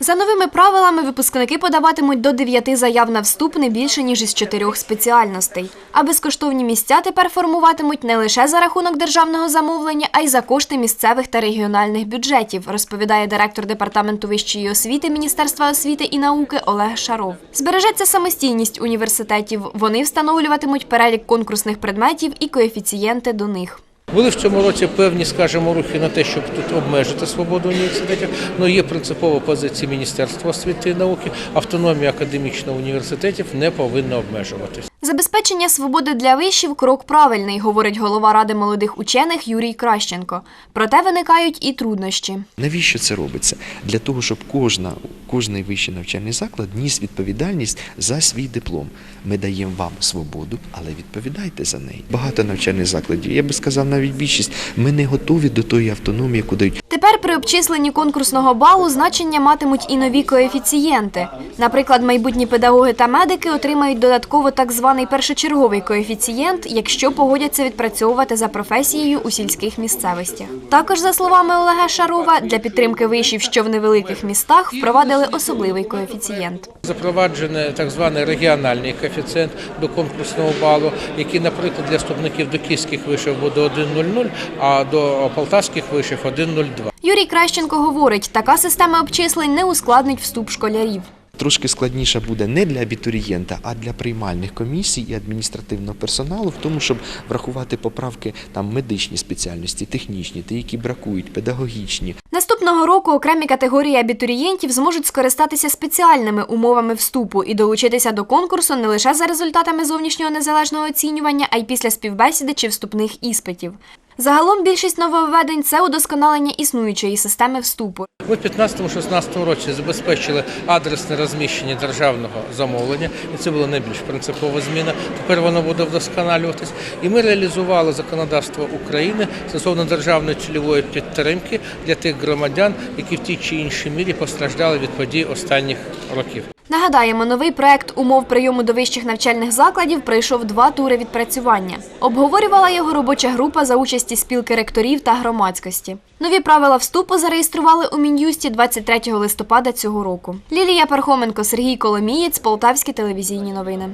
За новими правилами випускники подаватимуть до 9 заяв на вступ не більше ніж із чотирьох спеціальностей. А безкоштовні місця тепер формуватимуть не лише за рахунок державного замовлення, а й за кошти місцевих та регіональних бюджетів, розповідає директор департаменту вищої освіти Міністерства освіти і науки Олег Шаров. Збережеться самостійність університетів. Вони встановлюватимуть перелік конкурсних предметів і коефіцієнти до них. Були в цьому році певні, скажімо, рухи на те, щоб тут обмежити свободу університетів. але є принципова позиція Міністерства освіти і науки. Автономія академічного університетів не повинна обмежуватись. Забезпечення свободи для вишів крок правильний, говорить голова ради молодих учених Юрій Кращенко. Проте виникають і труднощі. Навіщо це робиться? Для того, щоб кожна, кожний вищий навчальний заклад ніс відповідальність за свій диплом. Ми даємо вам свободу, але відповідайте за неї. Багато навчальних закладів, я би сказав, навіть більшість, ми не готові до тої автономії, яку дають. Тепер при обчисленні конкурсного балу значення матимуть і нові коефіцієнти. Наприклад, майбутні педагоги та медики отримають додатково так званий першочерговий коефіцієнт, якщо погодяться відпрацьовувати за професією у сільських місцевостях. Також, за словами Олега Шарова, для підтримки вишів, що в невеликих містах, впровадили особливий коефіцієнт. Запроваджений так званий регіональний коефіцієнт до конкурсного балу, який, наприклад, для вступників до київських вишів буде 1,00, а до полтавських вишів 1,02. Юрій Кращенко говорить, така система обчислень не ускладнить вступ школярів. Трошки складніше буде не для абітурієнта, а для приймальних комісій і адміністративного персоналу, в тому, щоб врахувати поправки там медичні спеціальності, технічні, ті, які бракують, педагогічні. Наступного року окремі категорії абітурієнтів зможуть скористатися спеціальними умовами вступу і долучитися до конкурсу не лише за результатами зовнішнього незалежного оцінювання, а й після співбесіди чи вступних іспитів. Загалом більшість нововведень це удосконалення існуючої системи вступу. В 15-16 році забезпечили адресне розміщення державного замовлення, і це була найбільш принципова зміна. Тепер воно буде вдосконалюватись. І ми реалізували законодавство України стосовно державної цільової підтримки для тих громадян, які в тій чи іншій мірі постраждали від подій останніх років. Нагадаємо, новий проект умов прийому до вищих навчальних закладів пройшов два тури відпрацювання. Обговорювала його робоча група за участі спілки ректорів та громадськості. Нові правила вступу зареєстрували у Мін'юсті 23 листопада цього року. Лілія Пархоменко, Сергій Коломієць, Полтавські телевізійні новини.